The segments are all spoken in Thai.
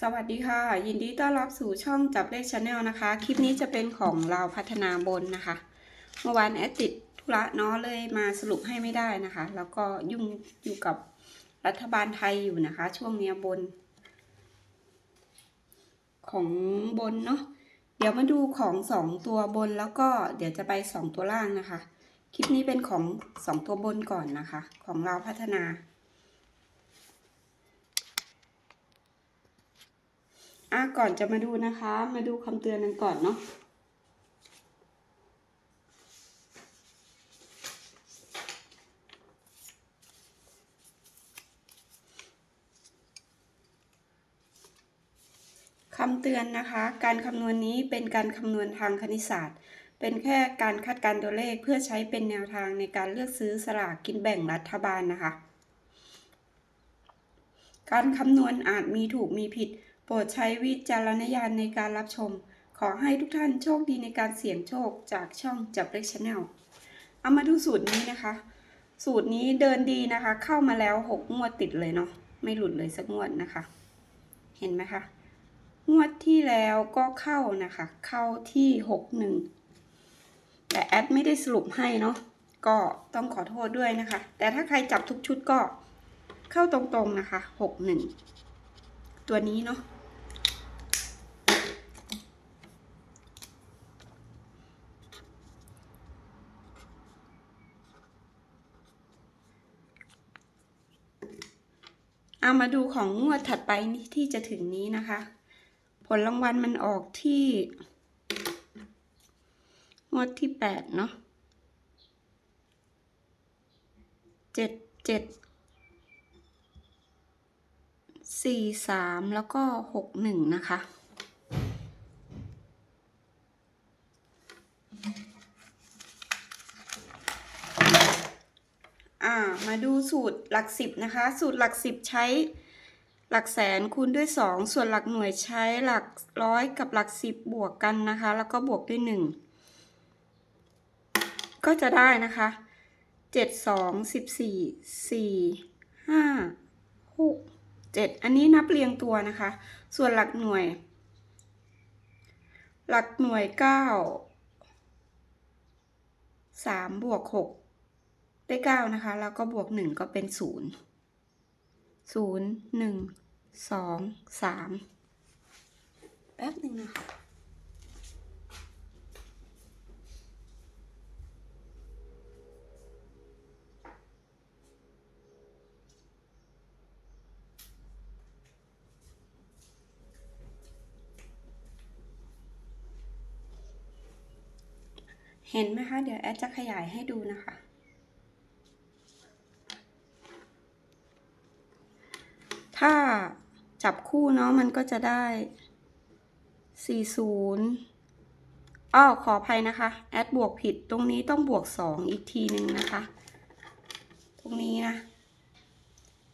สวัสดีค่ะ ยินดีต้อนรับสู่ช่องจับเลขชาแนลนะคะ คลิปนี้จะเป็นของเราพัฒนาบนนะคะ เมื่อวานแอดติดธุระเนาะเลยมาสรุปให้ไม่ได้นะคะ แล้วก็ยุ่งอยู่กับรัฐบาลไทยอยู่นะคะ ช่วงเนี้ยบน ของบนเนาะเดี๋ยวมาดูของสองตัวบนแล้วก็เดี๋ยวจะไปสองตัวล่างนะคะ คลิปนี้เป็นของสองตัวบนก่อนนะคะ ของเราพัฒนา อะก่อนจะมาดูนะคะ มาดูคำเตือนกันก่อนเนาะคำเตือนนะคะ การคำนวณนี้เป็นการคำนวณทางคณิตศาสตร์ เป็นแค่การคาดการตัวเลขเพื่อใช้เป็นแนวทางในการเลือกซื้อสลากกินแบ่งรัฐบาลนะคะ การคำนวณอาจมีถูกมีผิด โปรดใช้วิจารณญาณในการรับชม ขอให้ทุกท่านโชคดีในการเสี่ยงโชคจากช่องจับเลขชาแนลเอามาดูสูตรนี้นะคะ สูตรนี้เดินดีนะคะ เข้ามาแล้วหกงวดติดเลยเนาะไม่หลุดเลยสักงวดนะคะ เห็นไหมคะ งวดที่แล้วก็เข้านะคะ เข้าที่หกหนึ่งแต่แอดไม่ได้สรุปให้เนาะก็ต้องขอโทษด้วยนะคะ แต่ถ้าใครจับทุกชุดก็เข้าตรงๆนะคะหกหนึ่งตัวนี้เนาะ เอามาดูของงวดถัดไปนี่ที่จะถึงนี้นะคะ ผลรางวัลมันออกที่ งวดที่แปดเนาะเจ็ดเจ็ดสี่สามแล้วก็หกหนึ่งนะคะ อ่า มาดูสูตรหลักสิบนะคะ สูตรหลักสิบใช้หลักแสนคูณด้วยสองส่วนหลักหน่วยใช้หลักร้อยกับหลักสิบบวกกันนะคะ แล้วก็บวกด้วยหนึ่งก็จะได้นะคะเจ็ดสองสิบสี่สี่ห้าหกเจ็ดอันนี้นับเรียงตัวนะคะ ส่วนหลักหน่วย หลักหน่วยเก้าสามบวกหก ได้เก้านะคะ แล้วก็บวกหนึ่งก็เป็นศูนย์ศูนย์หนึ่งสองสามแป๊บหนึ่งนะคะเห็นไหมคะ เดี๋ยวแอดจะขยายให้ดูนะคะ ถ้าจับคู่เนาะมันก็จะได้ 40อ้าวขออภัยนะคะ แอดบวกผิด ตรงนี้ต้องบวก 2 อีกทีหนึ่งนะคะ ตรงนี้นะ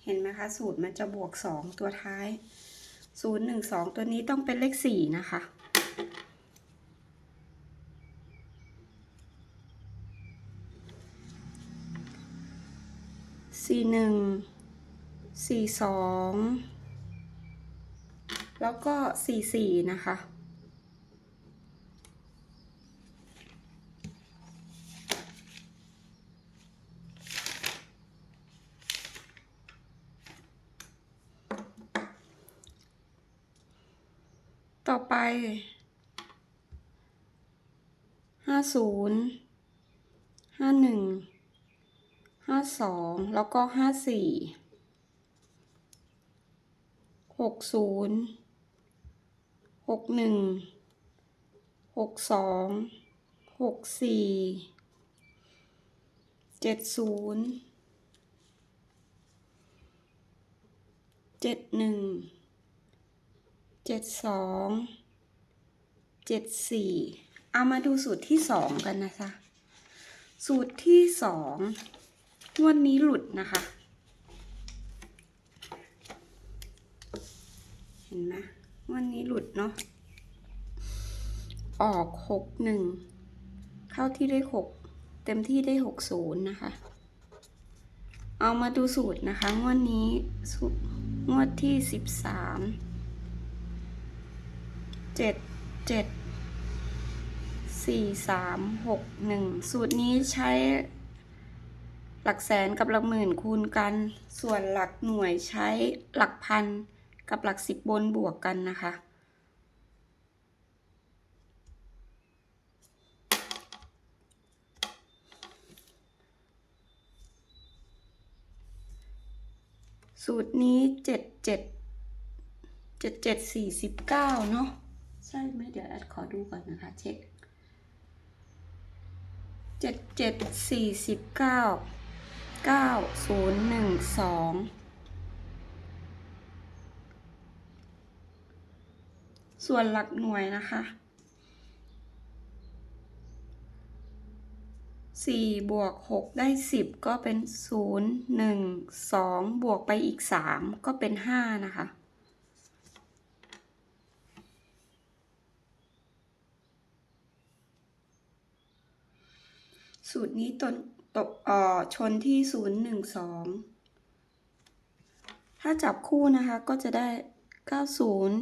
เห็นไหมคะ สูตรมันจะบวก 2 ตัวท้าย 0 1 2 ตัวนี้ต้องเป็นเลข 4 นะคะสี่หนึ่ง สี่สองแล้วก็สี่สี่นะคะ ต่อไปห้าศูนย์ห้าหนึ่งห้าสองแล้วก็ห้าสี่ หกศูนย์หกหนึ่งหกสองหกสี่เจ็ดศูนย์เจ็ดหนึ่งเจ็ดสองเจ็ดสี่เอามาดูสูตรที่สองกันนะคะ สูตรที่สองงวดนี้หลุดนะคะ เห็นไหมงวดนี้หลุดเนาะออกหกหนึ่งเข้าที่ได้หกเต็มที่ได้หกศูนย์นะคะ เอามาดูสูตรนะคะ งวดนี้งวดที่สิบสามเจ็ดเจ็ดสี่สามหกหนึ่งสูตรนี้ใช้หลักแสนกับหลักหมื่นคูณกัน ส่วนหลักหน่วยใช้หลักพัน กับหลักสิบบนบวกกันนะคะ สูตรนี้เจ็ดเจ็ดเจ็ดเจ็ดสี่สิบเก้าเนาะใช่ไหมเดี๋ยวแอดขอดูก่อนนะคะ เช็คเจ็ดเจ็ดสี่สิบเก้าเก้าศูนย์หนึ่งสอง ส่วนหลักหน่วยนะคะสี่บวกหกได้สิบก็เป็นศูนย์หนึ่งสองบวกไปอีกสามก็เป็นห้านะคะสูตรนี้ตนตกเอ่อชนที่ศูนย์หนึ่งสองถ้าจับคู่นะคะก็จะได้เก้าศูนย์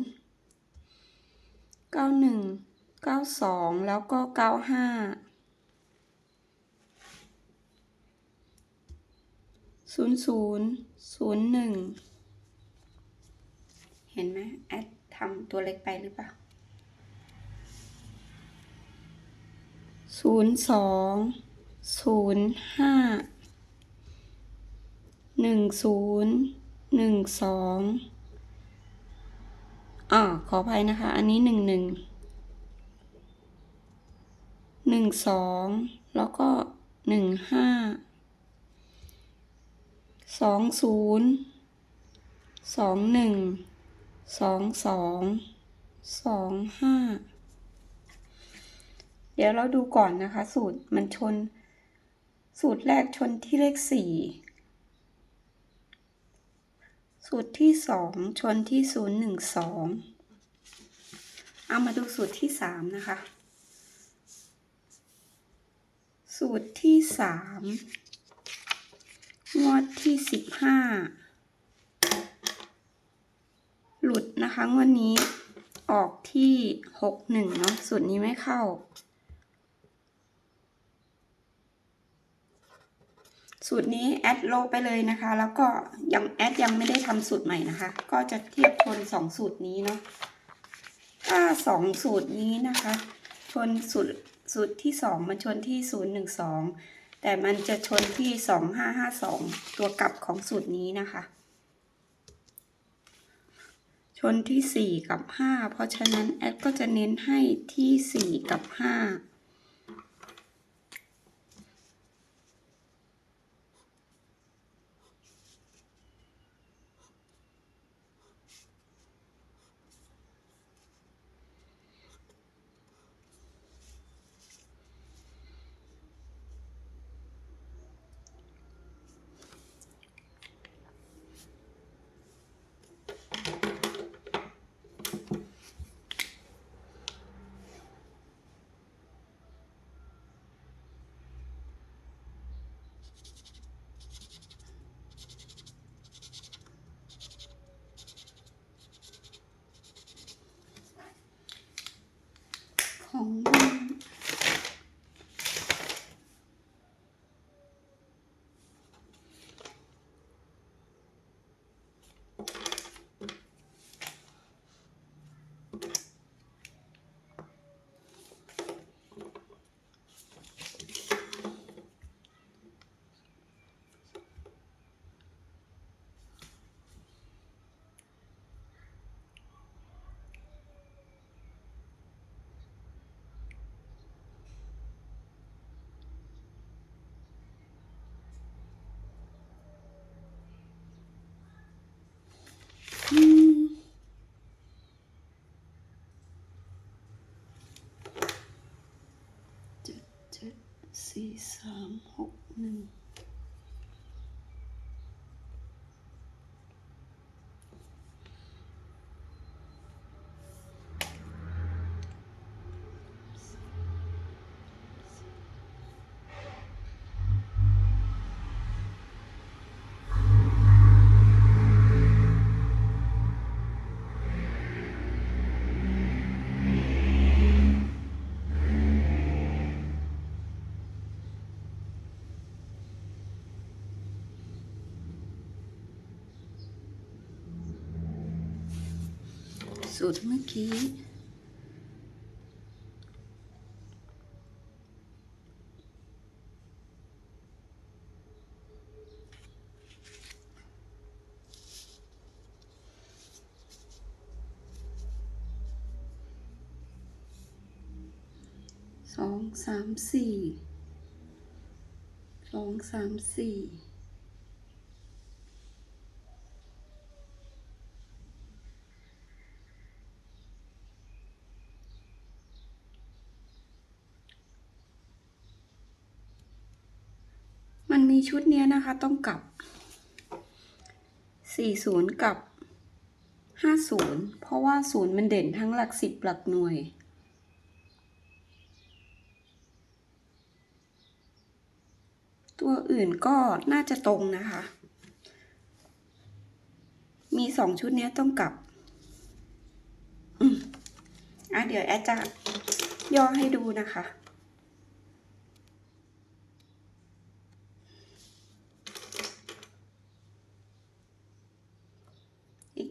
เก้าหนึ่งเก้าสองแล้วก็เก้าห้าศูนย์ศูนย์ศูนย์หนึ่งเห็นไหมแอดทำตัวเล็กไปหรือเปล่าศูนย์สองศูนย์ห้าหนึ่งศูนย์หนึ่งสอง อ่าขออภัยนะคะ อันนี้หนึ่งหนึ่งหนึ่งสองแล้วก็หนึ่งห้าสองศูนย์สองหนึ่งสองสองสองห้าเดี๋ยวเราดูก่อนนะคะ สูตรมันชน สูตรแรกชนที่เลขสี่ สูตรที่สองชนที่ศูนย์หนึ่งสองเอามาดูสูตรที่สามนะคะ สูตรที่สามงวดที่สิบห้าหลุดนะคะงวดนี้ออกที่หกหนึ่งเนาะสูตรนี้ไม่เข้า สูตรนี้แอดโลไปเลยนะคะ แล้วก็ยังแอดยังไม่ได้ทำสูตรใหม่นะคะ ก็จะเทียบชนสองสูตรนี้เนาะถ้าสองสูตรนี้นะคะ ชนสูตรสูตรที่สองมันชนที่ศูนย์หนึ่งสองแต่มันจะชนที่สองห้าห้าสองตัวกลับของสูตรนี้นะคะ ชนที่สี่กับห้าเพราะฉะนั้นแอดก็จะเน้นให้ที่สี่กับห้า สี่สามหกหนึ่ง สูตรเมื่อกี้ สองสามสี่ สองสามสี่ ชุดเนี้ยนะคะต้องกลับสี่ศูนย์กับห้าศูนย์เพราะว่าศูนย์มันเด่นทั้งหลักสิบหลักหน่วย ตัวอื่นก็น่าจะตรงนะคะ มีสองชุดเนี้ยต้องกลับอะเดี๋ยวแอดจะย่อให้ดูนะคะ อีก